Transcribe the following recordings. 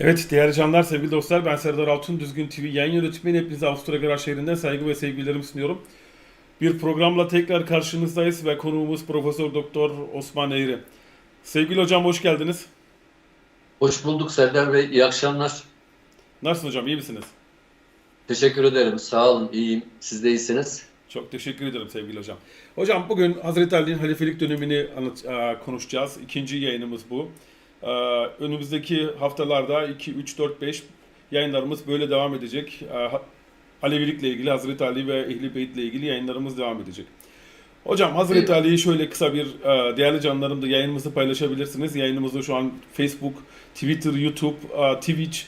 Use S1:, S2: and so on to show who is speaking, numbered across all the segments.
S1: Evet değerli canlar, sevgili dostlar ben Serdar Altun, Düzgün TV yayın yönetmeni. Hepinize Avusturya Garaj şehrinden saygı ve sevgilerimi sunuyorum. Bir programla tekrar karşınızdayız ve konuğumuz Profesör Doktor Osman Eğri. Sevgili hocam hoş geldiniz.
S2: Hoş bulduk Serdar Bey. İyi akşamlar.
S1: Nasılsın hocam, iyi misiniz?
S2: Teşekkür ederim. Sağ olun. İyiyim. Siz de iyisiniz.
S1: Çok teşekkür ederim sevgili hocam. Hocam bugün Hazreti Ali'nin halifelik dönemini konuşacağız. İkinci yayınımız bu. E, Önümüzdeki haftalarda 2, 3, 4, 5 yayınlarımız böyle devam edecek. E, ha- Alevilikle ilgili, Hazreti Ali ve Ehli Beyt'le ilgili yayınlarımız devam edecek. Hocam Hazreti. Ali'yi şöyle kısa bir e, değerli canlarım da yayınımızı paylaşabilirsiniz. Yayınımızı şu an Facebook, Twitter, YouTube, e, Twitch,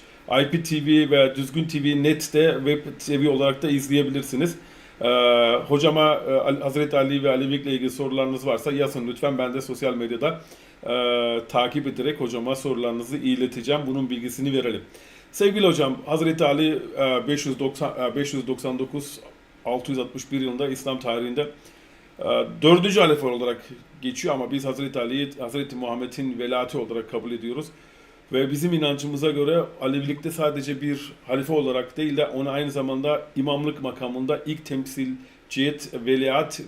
S1: IPTV ve Düzgün TV Net'te web TV olarak da izleyebilirsiniz. E, hocama e, Hazreti Ali ve Alevilikle ilgili sorularınız varsa yazın lütfen. Ben de sosyal medyada e, takip ederek hocama sorularınızı ileteceğim. Bunun bilgisini verelim. Sevgili hocam, Hazreti Ali e, 590, e, 599 661 yılında İslam tarihinde e, dördüncü halife olarak geçiyor ama biz Hazreti Ali'yi Hazreti Muhammed'in velati olarak kabul ediyoruz. Ve bizim inancımıza göre Alevilikte sadece bir halife olarak değil de onu aynı zamanda imamlık makamında ilk temsilciyet, veliaht e,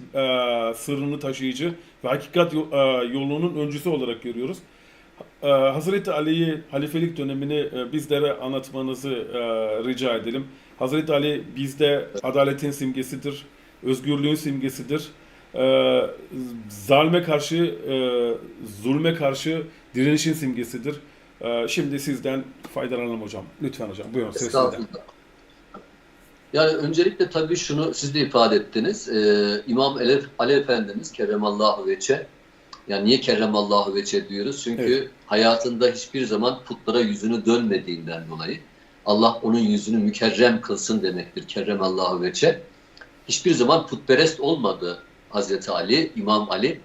S1: sırrını taşıyıcı ve hakikat e, yolunun öncüsü olarak görüyoruz. E, Hazreti Ali'yi halifelik dönemini e, bizlere anlatmanızı e, rica edelim. Hazreti Ali bizde adaletin simgesidir, özgürlüğün simgesidir. E, zalme karşı, e, zulme karşı direnişin simgesidir. E, şimdi sizden faydalanalım hocam. Lütfen hocam. Buyurun.
S2: Estağfurullah. Yani öncelikle tabii şunu siz de ifade ettiniz. Ee, İmam Ali, Ali Efendimiz Kerremallahu Veçe. Yani niye Kerremallahu Veçe diyoruz? Çünkü
S1: Evet.
S2: hayatında hiçbir zaman putlara yüzünü dönmediğinden dolayı Allah onun yüzünü mükerrem kılsın demektir. Kerremallahu Veçe. Hiçbir zaman putperest olmadı Hazreti Ali, İmam Ali.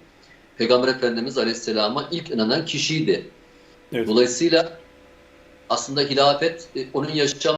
S2: Peygamber Efendimiz Aleyhisselam'a ilk inanan kişiydi.
S1: Evet.
S2: Dolayısıyla aslında hilafet e, onun yaşam